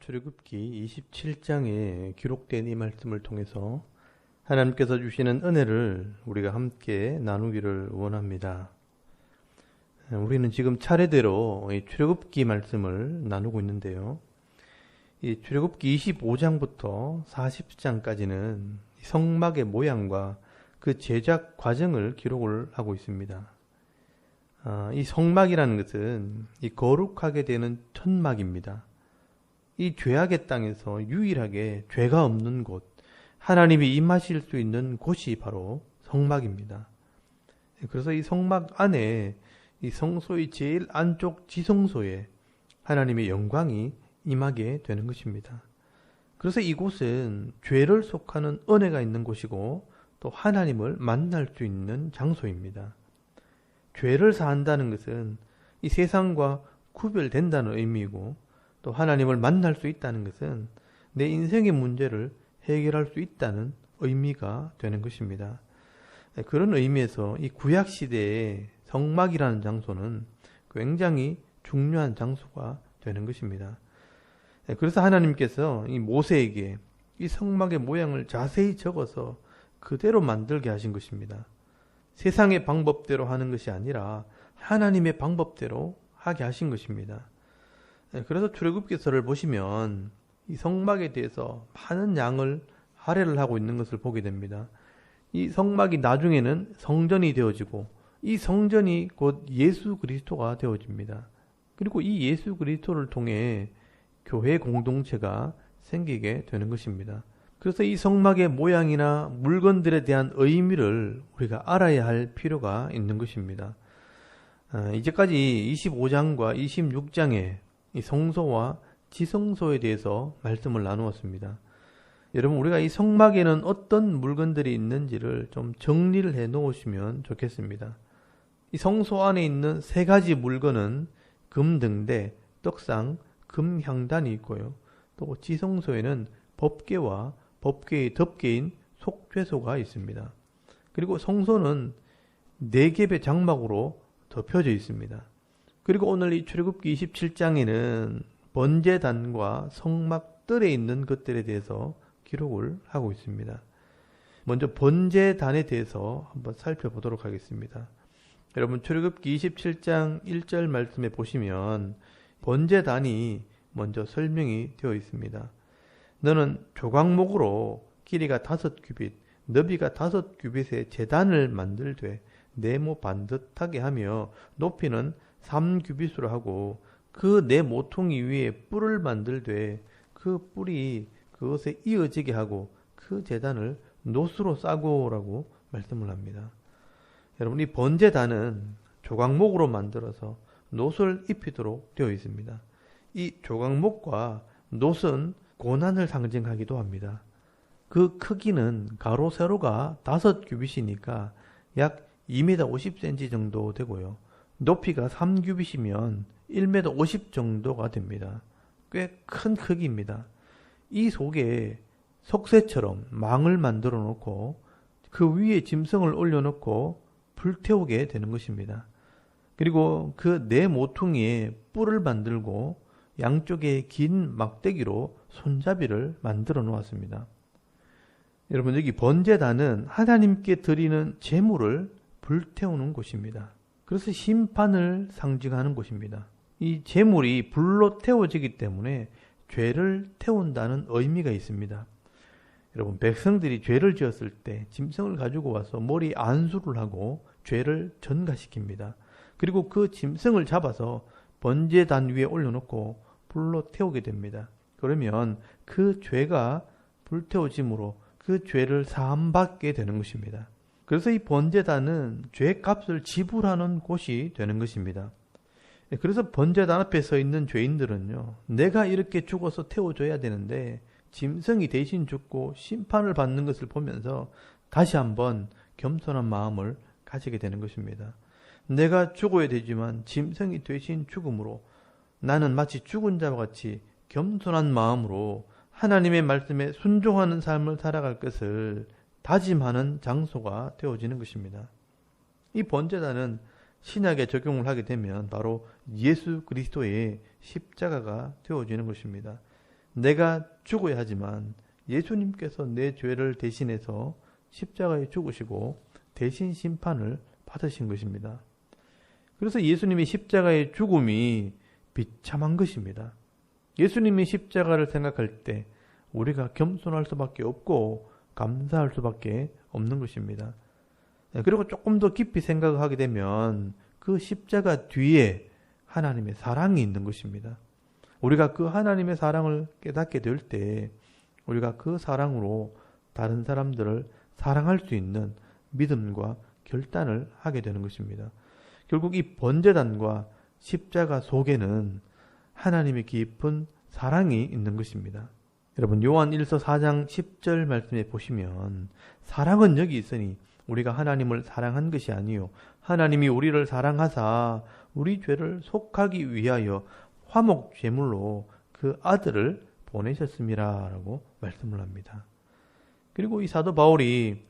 출애굽기 27장에 기록된 이 말씀을 통해서 하나님께서 주시는 은혜를 우리가 함께 나누기를 원합니다. 우리는 지금 차례대로 이 출애굽기 말씀을 나누고 있는데요. 이 출애굽기 25장부터 40장까지는 성막의 모양과 그 제작 과정을 기록을 하고 있습니다. 아, 이 성막이라는 것은 이 거룩하게 되는 천막입니다. 이 죄악의 땅에서 유일하게 죄가 없는 곳, 하나님이 임하실 수 있는 곳이 바로 성막입니다. 그래서 이 성막 안에 이 성소의 제일 안쪽 지성소에 하나님의 영광이 임하게 되는 것입니다. 그래서 이곳은 죄를 속하는 은혜가 있는 곳이고 또 하나님을 만날 수 있는 장소입니다. 죄를 사한다는 것은 이 세상과 구별된다는 의미이고 또 하나님을 만날 수 있다는 것은 내 인생의 문제를 해결할 수 있다는 의미가 되는 것입니다. 네, 그런 의미에서 이 구약 시대의 성막이라는 장소는 굉장히 중요한 장소가 되는 것입니다. 네, 그래서 하나님께서 이 모세에게 이 성막의 모양을 자세히 적어서 그대로 만들게 하신 것입니다. 세상의 방법대로 하는 것이 아니라 하나님의 방법대로 하게 하신 것입니다. 네, 그래서 출애굽기서를 보시면 이 성막에 대해서 많은 양을 할애를 하고 있는 것을 보게 됩니다. 이 성막이 나중에는 성전이 되어지고 이 성전이 곧 예수 그리스도가 되어집니다. 그리고 이 예수 그리스도를 통해 교회 공동체가 생기게 되는 것입니다. 그래서 이 성막의 모양이나 물건들에 대한 의미를 우리가 알아야 할 필요가 있는 것입니다. 아, 이제까지 25장과 26장에 이 성소와 지성소에 대해서 말씀을 나누었습니다. 여러분 우리가 이 성막에는 어떤 물건들이 있는지를 좀 정리를 해 놓으시면 좋겠습니다. 이 성소 안에 있는 세 가지 물건은 금등대, 떡상, 금향단이 있고요. 또 지성소에는 법계와 법계의 덮개인 속죄소가 있습니다. 그리고 성소는 네 겹의 장막으로 덮여져 있습니다. 그리고 오늘 이 출애굽기 27장에는 번제단과 성막 뜰에 있는 것들에 대해서 기록을 하고 있습니다. 먼저 번제단에 대해서 한번 살펴보도록 하겠습니다. 여러분 출애굽기 27장 1절 말씀에 보시면 번제단이 먼저 설명이 되어 있습니다. 너는 조각목으로 길이가 다섯 규빗, 너비가 다섯 규빗의 재단을 만들되 네모 반듯하게 하며 높이는 3규빗으로 하고 그네 모퉁이 위에 뿔을 만들되 그 뿔이 그것에 이어지게 하고 그 재단을 노수로 싸고라고 말씀을 합니다. 여러분 이 번제단은 조각목으로 만들어서 노을 입히도록 되어 있습니다. 이 조각목과 노은 고난을 상징하기도 합니다. 그 크기는 가로 세로가 다섯 규빗이니까 약 2m 50cm 정도 되고요. 높이가 3규빗이면 1m 50 정도가 됩니다. 꽤 큰 크기입니다. 이 속에 석쇠처럼 망을 만들어 놓고 그 위에 짐승을 올려놓고 불태우게 되는 것입니다. 그리고 그 네 모퉁이에 뿔을 만들고 양쪽에 긴 막대기로 손잡이를 만들어 놓았습니다. 여러분 여기 번제단은 하나님께 드리는 제물을 불태우는 곳입니다. 그래서 심판을 상징하는 곳입니다. 이 제물이 불로 태워지기 때문에 죄를 태운다는 의미가 있습니다. 여러분 백성들이 죄를 지었을 때 짐승을 가지고 와서 머리 안수를 하고 죄를 전가시킵니다. 그리고 그 짐승을 잡아서 번제단 위에 올려놓고 불로 태우게 됩니다. 그러면 그 죄가 불태워짐으로 그 죄를 사함받게 되는 것입니다. 그래서 이 번제단은 죄 값을 지불하는 곳이 되는 것입니다. 그래서 번제단 앞에 서 있는 죄인들은요, 내가 이렇게 죽어서 태워줘야 되는데, 짐승이 대신 죽고 심판을 받는 것을 보면서 다시 한번 겸손한 마음을 가지게 되는 것입니다. 내가 죽어야 되지만 짐승이 대신 죽음으로 나는 마치 죽은 자와 같이 겸손한 마음으로 하나님의 말씀에 순종하는 삶을 살아갈 것을 다짐하는 장소가 되어지는 것입니다. 이 번제단은 신약에 적용을 하게 되면 바로 예수 그리스도의 십자가가 되어지는 것입니다. 내가 죽어야 하지만 예수님께서 내 죄를 대신해서 십자가에 죽으시고 대신 심판을 받으신 것입니다. 그래서 예수님의 십자가의 죽음이 비참한 것입니다. 예수님이 십자가를 생각할 때 우리가 겸손할 수밖에 없고 감사할 수밖에 없는 것입니다. 그리고 조금 더 깊이 생각을 하게 되면 그 십자가 뒤에 하나님의 사랑이 있는 것입니다. 우리가 그 하나님의 사랑을 깨닫게 될 때 우리가 그 사랑으로 다른 사람들을 사랑할 수 있는 믿음과 결단을 하게 되는 것입니다. 결국 이 번제단과 십자가 속에는 하나님의 깊은 사랑이 있는 것입니다. 여러분 요한 1서 4장 10절 말씀에 보시면 사랑은 여기 있으니 우리가 하나님을 사랑한 것이 아니요 하나님이 우리를 사랑하사 우리 죄를 속하기 위하여 화목 제물로 그 아들을 보내셨습니다라고 말씀을 합니다. 그리고 이 사도 바울이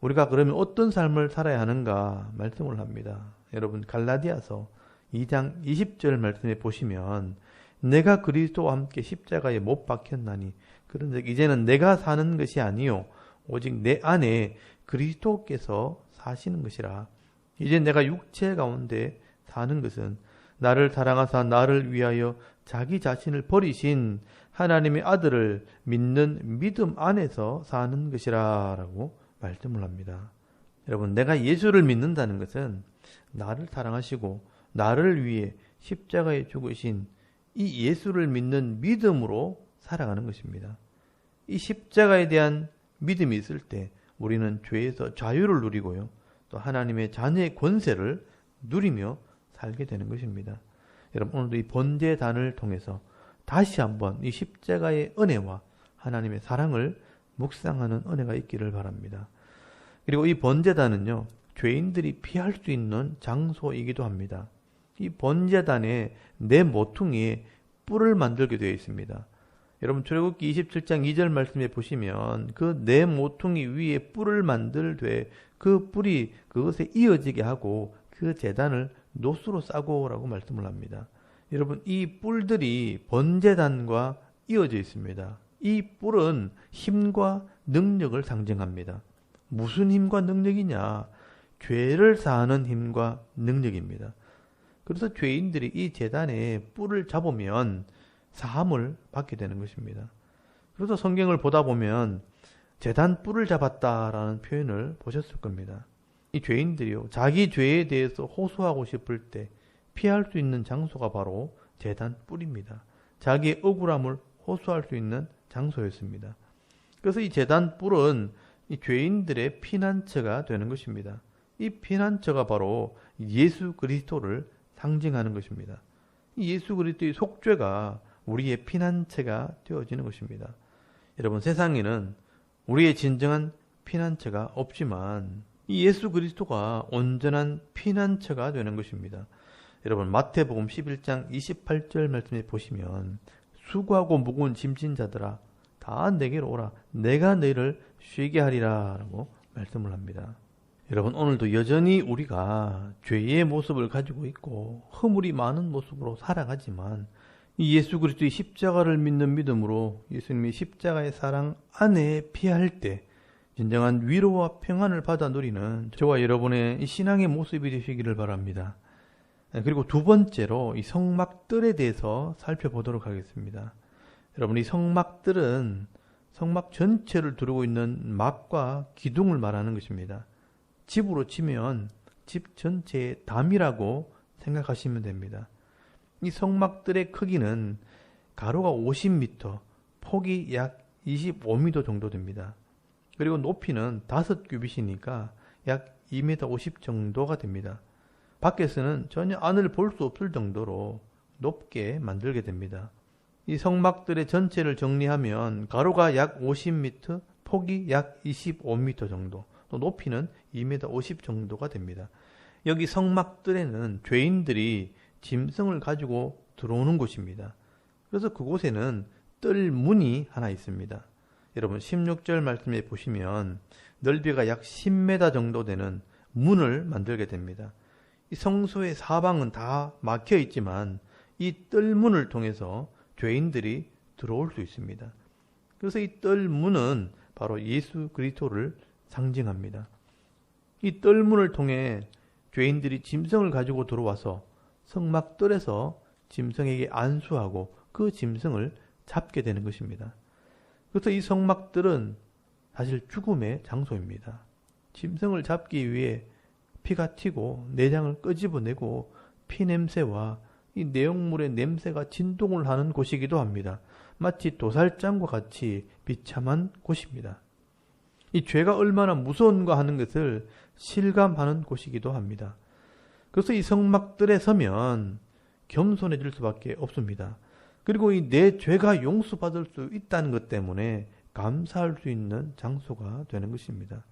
우리가 그러면 어떤 삶을 살아야 하는가 말씀을 합니다. 여러분 갈라디아서 2장 20절 말씀에 보시면 내가 그리스도와 함께 십자가에 못 박혔나니 그런즉 이제는 내가 사는 것이 아니요 오직 내 안에 그리스도께서 사시는 것이라 이제 내가 육체 가운데 사는 것은 나를 사랑하사 나를 위하여 자기 자신을 버리신 하나님의 아들을 믿는 믿음 안에서 사는 것이라라고 말씀을 합니다. 여러분, 내가 예수를 믿는다는 것은 나를 사랑하시고 나를 위해 십자가에 죽으신 이 예수를 믿는 믿음으로 살아가는 것입니다. 이 십자가에 대한 믿음이 있을 때 우리는 죄에서 자유를 누리고요. 또 하나님의 자녀의 권세를 누리며 살게 되는 것입니다. 여러분 오늘도 이 번제단을 통해서 다시 한번 이 십자가의 은혜와 하나님의 사랑을 묵상하는 은혜가 있기를 바랍니다. 그리고 이 번제단은요 죄인들이 피할 수 있는 장소이기도 합니다. 이 번제단에 내 모퉁이에 뿔을 만들게 되어 있습니다. 여러분 출애굽기 27장 2절 말씀에 보시면 그내 모퉁이 위에 뿔을 만들되 그 뿔이 그것에 이어지게 하고 그 재단을 노수로 싸고라고 말씀을 합니다. 여러분 이 뿔들이 번제단과 이어져 있습니다. 이 뿔은 힘과 능력을 상징합니다. 무슨 힘과 능력이냐? 죄를 사하는 힘과 능력입니다. 그래서 죄인들이 이 재단에 뿔을 잡으면 사함을 받게 되는 것입니다. 그래서 성경을 보다 보면 재단 뿔을 잡았다라는 표현을 보셨을 겁니다. 이 죄인들이요. 자기 죄에 대해서 호소하고 싶을 때 피할 수 있는 장소가 바로 재단 뿔입니다. 자기의 억울함을 호소할 수 있는 장소였습니다. 그래서 이 재단 뿔은 이 죄인들의 피난처가 되는 것입니다. 이 피난처가 바로 예수 그리스도를 상징하는 것입니다. 예수 그리스도의 속죄가 우리의 피난처가 되어지는 것입니다. 여러분 세상에는 우리의 진정한 피난처가 없지만 이 예수 그리스도가 온전한 피난처가 되는 것입니다. 여러분 마태복음 11장 28절 말씀에 보시면 수고하고 무거운 짐진 자들아 다 내게로 오라 내가 너희를 쉬게 하리라라고 말씀을 합니다. 여러분 오늘도 여전히 우리가 죄의 모습을 가지고 있고 허물이 많은 모습으로 살아가지만 이 예수 그리스도의 십자가를 믿는 믿음으로 예수님의 십자가의 사랑 안에 피할 때 진정한 위로와 평안을 받아 누리는 저와 여러분의 신앙의 모습이 되시기를 바랍니다. 그리고 두 번째로 이 성막들에 대해서 살펴보도록 하겠습니다. 여러분 이 성막들은 성막 전체를 두르고 있는 막과 기둥을 말하는 것입니다. 집으로 치면 집 전체의 담이라고 생각하시면 됩니다. 이 성막들의 크기는 가로가 50m, 폭이 약 25m 정도 됩니다. 그리고 높이는 5규빗이니까 약 2m 50 정도가 됩니다. 밖에서는 전혀 안을 볼 수 없을 정도로 높게 만들게 됩니다. 이 성막들의 전체를 정리하면 가로가 약 50m, 폭이 약 25m 정도, 또 높이는 2m 50 정도가 됩니다. 여기 성막들에는 죄인들이 짐승을 가지고 들어오는 곳입니다. 그래서 그곳에는 뜰 문이 하나 있습니다. 여러분 16절 말씀에 보시면 넓이가 약 10m 정도 되는 문을 만들게 됩니다. 이 성소의 사방은 다 막혀 있지만 이 뜰문을 통해서 죄인들이 들어올 수 있습니다. 그래서 이 뜰문은 바로 예수 그리스도를 상징합니다. 이 뜰문을 통해 죄인들이 짐승을 가지고 들어와서 성막뜰에서 짐승에게 안수하고 그 짐승을 잡게 되는 것입니다. 그래서 이 성막들은 사실 죽음의 장소입니다. 짐승을 잡기 위해 피가 튀고 내장을 끄집어내고 피 냄새와 이 내용물의 냄새가 진동을 하는 곳이기도 합니다. 마치 도살장과 같이 비참한 곳입니다. 이 죄가 얼마나 무서운가 하는 것을 실감하는 곳이기도 합니다. 그래서 이 성막들에 서면 겸손해질 수밖에 없습니다. 그리고 이 내 죄가 용서받을 수 있다는 것 때문에 감사할 수 있는 장소가 되는 것입니다.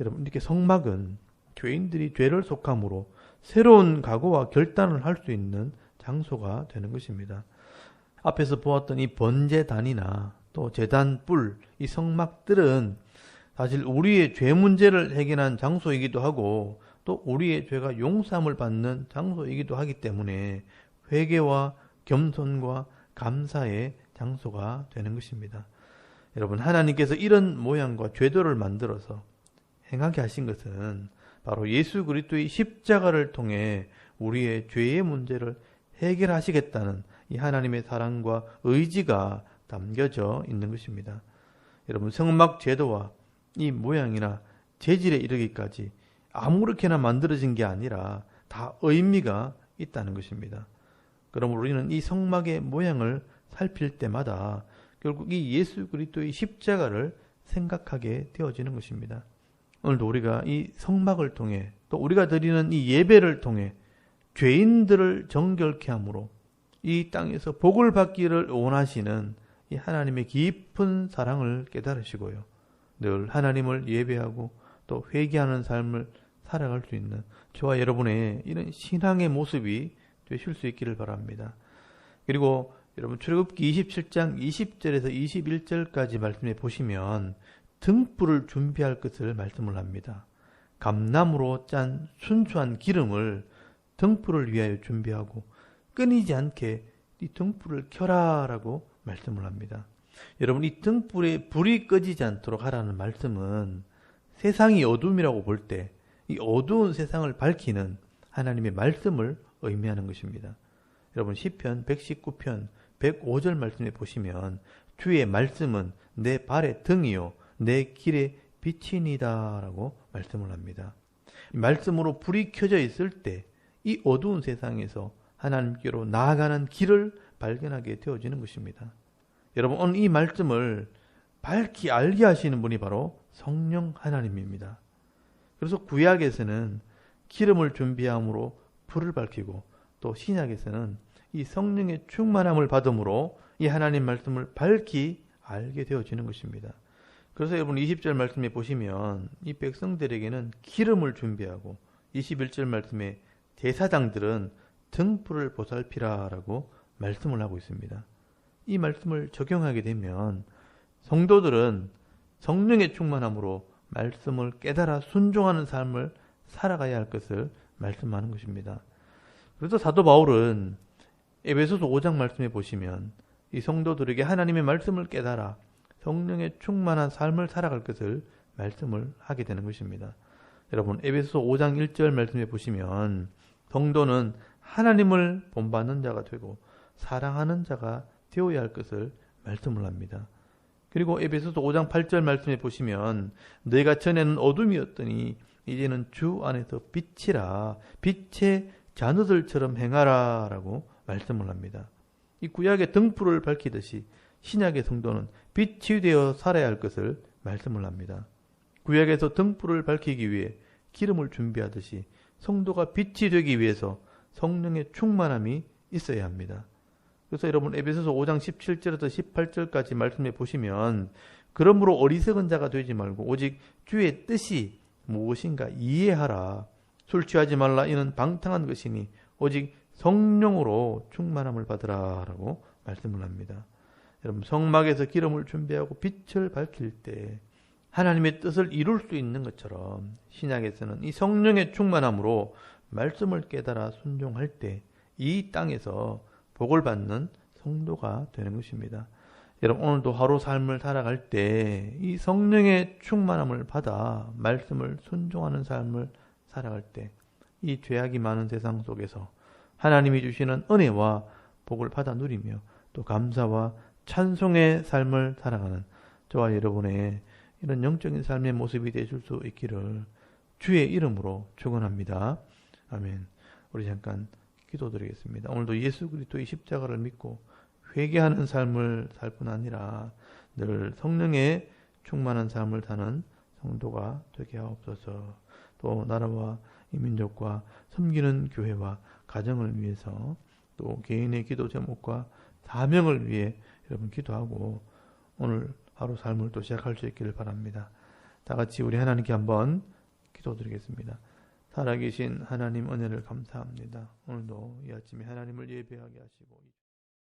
여러분, 이렇게 성막은 죄인들이 죄를 속함으로 새로운 각오와 결단을 할 수 있는 장소가 되는 것입니다. 앞에서 보았던 이 번제단이나 또 제단 뿔, 이 성막들은 사실 우리의 죄 문제를 해결한 장소이기도 하고 또 우리의 죄가 용서함을 받는 장소이기도 하기 때문에 회개와 겸손과 감사의 장소가 되는 것입니다. 여러분 하나님께서 이런 모양과 죄도를 만들어서 행하게 하신 것은 바로 예수 그리스도의 십자가를 통해 우리의 죄의 문제를 해결하시겠다는 이 하나님의 사랑과 의지가 담겨져 있는 것입니다. 여러분 성막 제도와 이 모양이나 재질에 이르기까지 아무렇게나 만들어진 게 아니라 다 의미가 있다는 것입니다. 그럼 우리는 이 성막의 모양을 살필 때마다 결국 이 예수 그리스도의 십자가를 생각하게 되어지는 것입니다. 오늘도 우리가 이 성막을 통해 또 우리가 드리는 이 예배를 통해 죄인들을 정결케 함으로 이 땅에서 복을 받기를 원하시는 이 하나님의 깊은 사랑을 깨달으시고요. 늘 하나님을 예배하고 또 회개하는 삶을 살아갈 수 있는 저와 여러분의 이런 신앙의 모습이 되실 수 있기를 바랍니다. 그리고 여러분 출애굽기 27장 20절에서 21절까지 말씀해 보시면 등불을 준비할 것을 말씀을 합니다. 감나무로 짠 순수한 기름을 등불을 위하여 준비하고 끊이지 않게 이 등불을 켜라라고 말씀을 합니다. 여러분 이 등불에 불이 꺼지지 않도록 하라는 말씀은 세상이 어둠이라고 볼 때 이 어두운 세상을 밝히는 하나님의 말씀을 의미하는 것입니다. 여러분 시편 119편 105절 말씀에 보시면 주의 말씀은 내 발의 등이요 내 길의 빛이니다라고 말씀을 합니다. 말씀으로 불이 켜져 있을 때 이 어두운 세상에서 하나님께로 나아가는 길을 발견하게 되어지는 것입니다. 여러분 오늘 이 말씀을 밝히 알게 하시는 분이 바로 성령 하나님입니다. 그래서 구약에서는 기름을 준비함으로 불을 밝히고 또 신약에서는 이 성령의 충만함을 받음으로 이 하나님 말씀을 밝히 알게 되어지는 것입니다. 그래서 여러분 20절 말씀에 보시면 이 백성들에게는 기름을 준비하고 21절 말씀에 제사장들은 등불을 보살피라라고 말씀을 하고 있습니다. 이 말씀을 적용하게 되면 성도들은 성령의 충만함으로 말씀을 깨달아 순종하는 삶을 살아가야 할 것을 말씀하는 것입니다. 그래서 사도 바울은 에베소서 5장 말씀에 보시면 이 성도들에게 하나님의 말씀을 깨달아 성령의 충만한 삶을 살아갈 것을 말씀을 하게 되는 것입니다. 여러분 에베소서 5장 1절 말씀에 보시면 성도는 하나님을 본받는 자가 되고 사랑하는 자가 되어야 할 것을 말씀을 합니다. 그리고 에베소서 5장 8절 말씀에 보시면 너희가 전에는 어둠이었더니 이제는 주 안에서 빛이라 빛의 자녀들처럼 행하라 라고 말씀을 합니다. 이 구약의 등불을 밝히듯이 신약의 성도는 빛이 되어 살아야 할 것을 말씀을 합니다. 구약에서 등불을 밝히기 위해 기름을 준비하듯이 성도가 빛이 되기 위해서 성령의 충만함이 있어야 합니다. 그래서 여러분 에베소서 5장 17절에서 18절까지 말씀해 보시면 그러므로 어리석은 자가 되지 말고 오직 주의 뜻이 무엇인가 이해하라. 술 취하지 말라 이는 방탕한 것이니 오직 성령으로 충만함을 받으라라고 말씀을 합니다. 여러분 성막에서 기름을 준비하고 빛을 밝힐 때 하나님의 뜻을 이룰 수 있는 것처럼 신약에서는 이 성령의 충만함으로 말씀을 깨달아 순종할 때 이 땅에서 복을 받는 성도가 되는 것입니다. 여러분 오늘도 하루 삶을 살아갈 때 이 성령의 충만함을 받아 말씀을 순종하는 삶을 살아갈 때 이 죄악이 많은 세상 속에서 하나님이 주시는 은혜와 복을 받아 누리며 또 감사와 찬송의 삶을 살아가는 저와 여러분의 이런 영적인 삶의 모습이 되실 수 있기를 주의 이름으로 축원합니다. 아멘. 우리 잠깐 기도드리겠습니다. 오늘도 예수 그리스도의 십자가를 믿고 회개하는 삶을 살 뿐 아니라 늘 성령의 충만한 삶을 사는 성도가 되게 하옵소서. 또 나라와 이 민족과 섬기는 교회와 가정을 위해서 또 개인의 기도 제목과 사명을 위해 여러분 기도하고 오늘 하루 삶을 또 시작할 수 있기를 바랍니다. 다 같이 우리 하나님께 한번 기도드리겠습니다. 살아계신 하나님 은혜를 감사합니다. 오늘도 이 아침에 하나님을 예배하게 하시고